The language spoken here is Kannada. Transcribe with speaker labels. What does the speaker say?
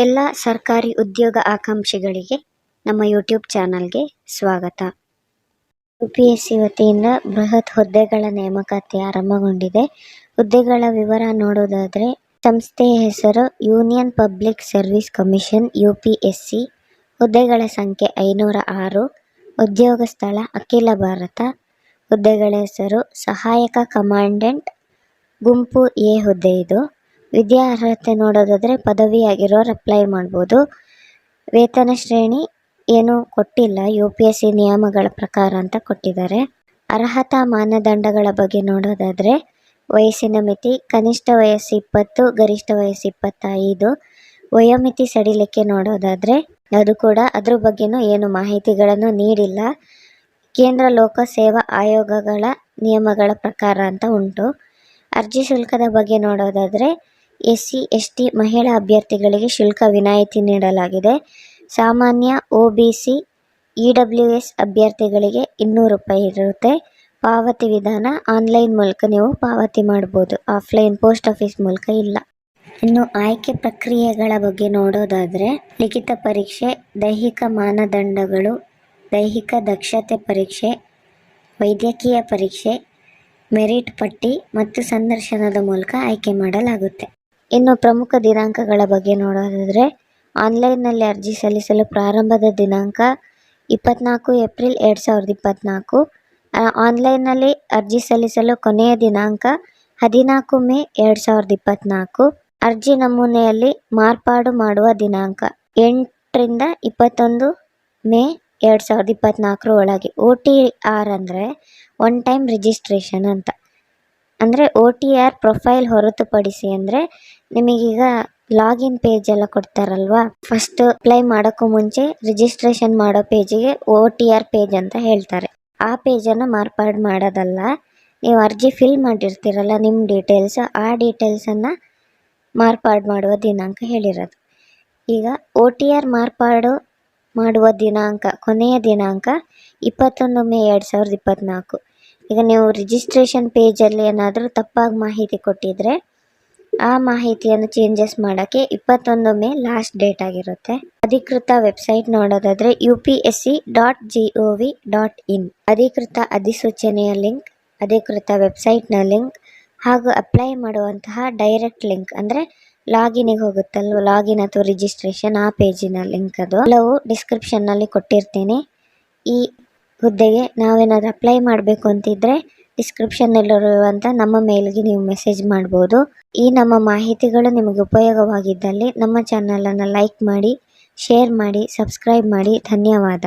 Speaker 1: ಎಲ್ಲ ಸರ್ಕಾರಿ ಉದ್ಯೋಗ ಆಕಾಂಕ್ಷಿಗಳಿಗೆ ನಮ್ಮ ಯೂಟ್ಯೂಬ್ ಚಾನಲ್ಗೆ ಸ್ವಾಗತ. ಯು ಪಿ ಎಸ್ ಸಿ ವತಿಯಿಂದ ಬೃಹತ್ ಹುದ್ದೆಗಳ ನೇಮಕಾತಿ ಆರಂಭಗೊಂಡಿದೆ. ಹುದ್ದೆಗಳ ವಿವರ ನೋಡೋದಾದರೆ, ಸಂಸ್ಥೆಯ ಹೆಸರು union public service commission U P S C ಹುದ್ದೆಗಳ ಸಂಖ್ಯೆ ಐನೂರ ಆರು, ಉದ್ಯೋಗ ಸ್ಥಳ ಅಖಿಲ ಭಾರತ, ಹುದ್ದೆಗಳ ಹೆಸರು ಸಹಾಯಕ ಕಮಾಂಡೆಂಟ್ ಗುಂಪು ಎ ಹುದ್ದೆ ಇದು. ವಿದ್ಯಾರ್ಹತೆ ನೋಡೋದಾದರೆ ಪದವಿ ಆಗಿರೋರು ಅಪ್ಲೈ ಮಾಡ್ಬೋದು. ವೇತನ ಶ್ರೇಣಿ ಏನು ಕೊಟ್ಟಿಲ್ಲ. ಯು ಪಿ ಎಸ್ ಸಿ ನಿಯಮಗಳ ಪ್ರಕಾರ ಅಂತ ಕೊಟ್ಟಿದ್ದಾರೆ. ಅರ್ಹತಾ ಮಾನದಂಡಗಳ ಬಗ್ಗೆ ನೋಡೋದಾದರೆ ವಯಸ್ಸಿನ ಮಿತಿ, ಕನಿಷ್ಠ ವಯಸ್ಸು ಇಪ್ಪತ್ತು, ಗರಿಷ್ಠ ವಯಸ್ಸು ಇಪ್ಪತ್ತೈದು. ವಯೋಮಿತಿ ಸಡಿಲಿಕೆ ನೋಡೋದಾದರೆ ಅದು ಕೂಡ ಅದ್ರ ಬಗ್ಗೆನೂ ಏನು ಮಾಹಿತಿಗಳನ್ನು ನೀಡಿಲ್ಲ. ಕೇಂದ್ರ ಲೋಕ ಸೇವಾ ಆಯೋಗಗಳ ನಿಯಮಗಳ ಪ್ರಕಾರ ಅಂತ ಉಂಟು. ಅರ್ಜಿ ಶುಲ್ಕದ ಬಗ್ಗೆ ನೋಡೋದಾದರೆ ಎಸ್ ಸಿ ಎಸ್ ಟಿ ಮಹಿಳಾ ಅಭ್ಯರ್ಥಿಗಳಿಗೆ ಶುಲ್ಕ ವಿನಾಯಿತಿ ನೀಡಲಾಗಿದೆ. ಸಾಮಾನ್ಯ O B C E W S ಅಭ್ಯರ್ಥಿಗಳಿಗೆ ಇನ್ನೂರು ರೂಪಾಯಿ ಇರುತ್ತೆ. ಪಾವತಿ ವಿಧಾನ ಆನ್ಲೈನ್ ಮೂಲಕ ನೀವು ಪಾವತಿ ಮಾಡ್ಬೋದು. ಆಫ್ಲೈನ್ ಪೋಸ್ಟ್ ಆಫೀಸ್ ಮೂಲಕ ಇಲ್ಲ. ಇನ್ನು ಆಯ್ಕೆ ಪ್ರಕ್ರಿಯೆಗಳ ಬಗ್ಗೆ ನೋಡೋದಾದರೆ, ಲಿಖಿತ ಪರೀಕ್ಷೆ, ದೈಹಿಕ ಮಾನದಂಡಗಳು, ದೈಹಿಕ ದಕ್ಷತೆ ಪರೀಕ್ಷೆ, ವೈದ್ಯಕೀಯ ಪರೀಕ್ಷೆ, ಮೆರಿಟ್ ಪಟ್ಟಿ ಮತ್ತು ಸಂದರ್ಶನದ ಮೂಲಕ ಆಯ್ಕೆ ಮಾಡಲಾಗುತ್ತೆ. ಇನ್ನು ಪ್ರಮುಖ ದಿನಾಂಕಗಳ ಬಗ್ಗೆ ನೋಡೋದಾದರೆ ಆನ್ಲೈನ್ನಲ್ಲಿ ಅರ್ಜಿ ಸಲ್ಲಿಸಲು ಪ್ರಾರಂಭದ ದಿನಾಂಕ ಇಪ್ಪತ್ತ್ನಾಲ್ಕು ಏಪ್ರಿಲ್ ಎರಡು ಸಾವಿರದ ಇಪ್ಪತ್ತ್ನಾಲ್ಕು ಆನ್ಲೈನ್ನಲ್ಲಿ ಅರ್ಜಿ ಸಲ್ಲಿಸಲು ಕೊನೆಯ ದಿನಾಂಕ ಹದಿನಾಲ್ಕು ಮೇ ಎರಡು ಸಾವಿರದ ಇಪ್ಪತ್ತ್ನಾಲ್ಕು ಅರ್ಜಿ ನಮೂನೆಯಲ್ಲಿ ಮಾರ್ಪಾಡು ಮಾಡುವ ದಿನಾಂಕ ಎಂಟರಿಂದ ಇಪ್ಪತ್ತೊಂದು ಮೇ ಎರಡು ಸಾವಿರದ ಇಪ್ಪತ್ತ್ನಾಲ್ಕರ ಒಳಗೆ. ಒ ಟಿ ಆರ್ ಅಂದರೆ ಒನ್ ಟೈಮ್ ರಿಜಿಸ್ಟ್ರೇಷನ್ ಅಂತ. ಅಂದರೆ ಒ ಟಿ ಆರ್ ಪ್ರೊಫೈಲ್ ಹೊರತುಪಡಿಸಿ ಅಂದರೆ ನಿಮಗೀಗ ಲಾಗಿನ್ ಪೇಜ್ ಎಲ್ಲ ಕೊಡ್ತಾರಲ್ವಾ? ಫಸ್ಟ್ ಅಪ್ಲೈ ಮಾಡೋಕ್ಕೂ ಮುಂಚೆ ರಿಜಿಸ್ಟ್ರೇಷನ್ ಮಾಡೋ ಪೇಜಿಗೆ ಓ ಟಿ ಆರ್ ಪೇಜ್ ಅಂತ ಹೇಳ್ತಾರೆ. ಆ ಪೇಜನ್ನು ಮಾರ್ಪಾಡು ಮಾಡೋದಲ್ಲ. ನೀವು ಅರ್ಜಿ ಫಿಲ್ ಮಾಡಿರ್ತೀರಲ್ಲ ನಿಮ್ಮ ಡೀಟೇಲ್ಸ್ ಆ ಡೀಟೇಲ್ಸನ್ನು ಮಾರ್ಪಾಡು ಮಾಡುವ ದಿನಾಂಕ ಹೇಳಿರೋದು. ಈಗ ಒ ಟಿ ಆರ್ ಮಾರ್ಪಾಡು ಮಾಡುವ ದಿನಾಂಕ, ಕೊನೆಯ ದಿನಾಂಕ ಇಪ್ಪತ್ತೊಂದು ಮೇ ಎರಡು ಸಾವಿರದ ಇಪ್ಪತ್ತ್ನಾಲ್ಕು ಈಗ ನೀವು ರಿಜಿಸ್ಟ್ರೇಷನ್ ಪೇಜಲ್ಲಿ ಏನಾದರೂ ತಪ್ಪಾಗಿ ಮಾಹಿತಿ ಕೊಟ್ಟಿದ್ದರೆ ಆ ಮಾಹಿತಿಯನ್ನು ಚೇಂಜಸ್ ಮಾಡೋಕ್ಕೆ ಇಪ್ಪತ್ತೊಂದು ಮೇ ಲಾಸ್ಟ್ ಡೇಟ್ ಆಗಿರುತ್ತೆ. ಅಧಿಕೃತ ವೆಬ್ಸೈಟ್ ನೋಡೋದಾದರೆ U P S C dot G O V dot in ಅಧಿಕೃತ ಅಧಿಸೂಚನೆಯ ಲಿಂಕ್ ಅಧಿಕೃತ ವೆಬ್ಸೈಟ್ನ ಲಿಂಕ್ ಹಾಗೂ ಅಪ್ಲೈ ಮಾಡುವಂತಹ ಡೈರೆಕ್ಟ್ ಲಿಂಕ್ ಅಂದರೆ ಲಾಗಿನಿಗೆ ಹೋಗುತ್ತಲ್ವ? ಲಾಗಿನ್ ಅಥವಾ ರಿಜಿಸ್ಟ್ರೇಷನ್ ಆ ಪೇಜಿನ ಲಿಂಕ್ ಅದು. ಎಲ್ಲವೂ ಡಿಸ್ಕ್ರಿಪ್ಷನ್ನಲ್ಲಿ ಕೊಟ್ಟಿರ್ತೀನಿ. ಈ ಹುದ್ದೆಗೆ ನಾವೇನಾದರೂ ಅಪ್ಲೈ ಮಾಡಬೇಕು ಅಂತಿದ್ದರೆ ಡಿಸ್ಕ್ರಿಪ್ಷನ್ನಲ್ಲಿರುವಂಥ ನಮ್ಮ ಮೇಲ್ಗೆ ನೀವು ಮೆಸೇಜ್ ಮಾಡ್ಬೋದು. ಈ ನಮ್ಮ ಮಾಹಿತಿಗಳು ನಿಮಗೆ ಉಪಯೋಗವಾಗಿದ್ದಲ್ಲಿ ನಮ್ಮ ಚಾನಲನ್ನು ಲೈಕ್ ಮಾಡಿ ಶೇರ್ ಮಾಡಿ ಸಬ್ಸ್ಕ್ರೈಬ್ ಮಾಡಿ. ಧನ್ಯವಾದ.